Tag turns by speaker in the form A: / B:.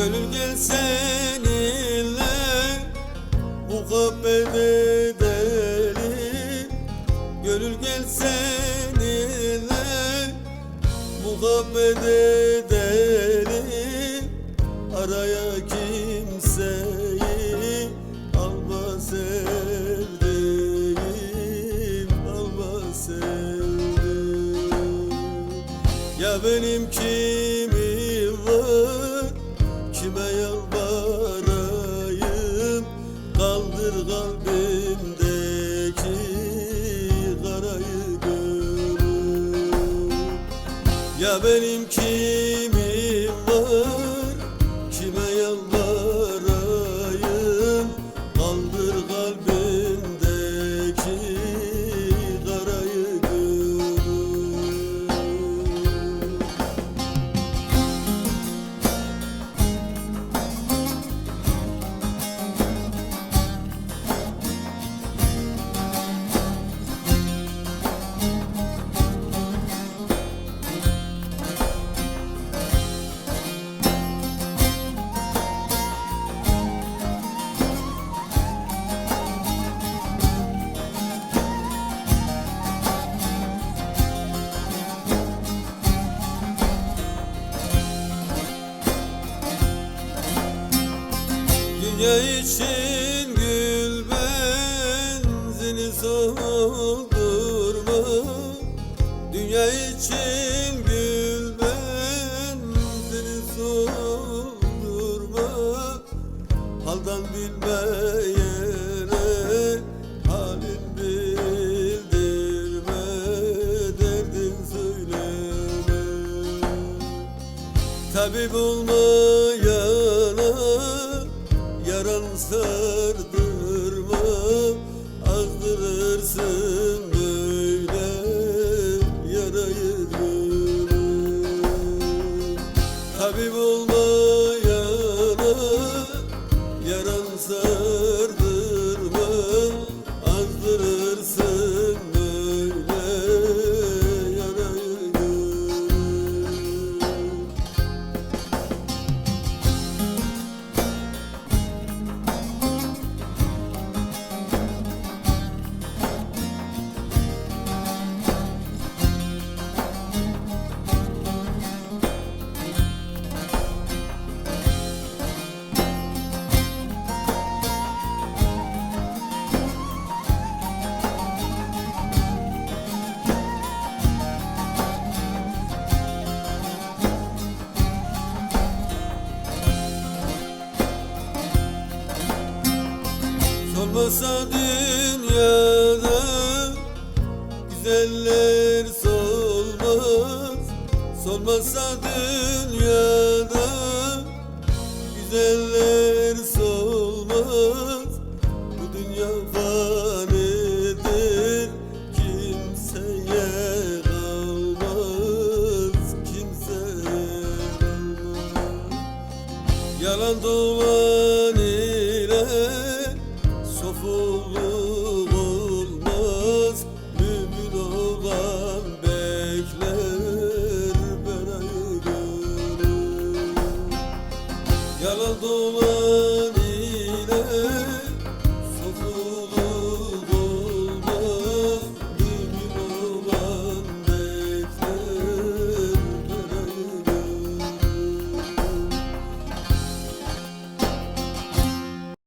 A: Gönül gel seninle Muhabbet edelim Gönül gel seninle Muhabbet edelim Araya kimseyi alma sevdiğim Alma sevdiğim. Ya benim kimi var? Ya benim kimi var Kime yalvarayım? Kaldır için gül benzini soldurma Dünya için gül benzini soldurma Haldan bilmeyene halin bildirme Derdin söyleme. Tabip olmayana yaran sardırma Azdırırsın böyle yarayı Tabip olmayana yaran sardırma Solmasa dünyada güzeller solmaz. Solmasa dünyada güzeller solmaz. Bu dünya fanidir kimseye kalmaz Kimseye kalmaz. Yalan dolan Yara dolu.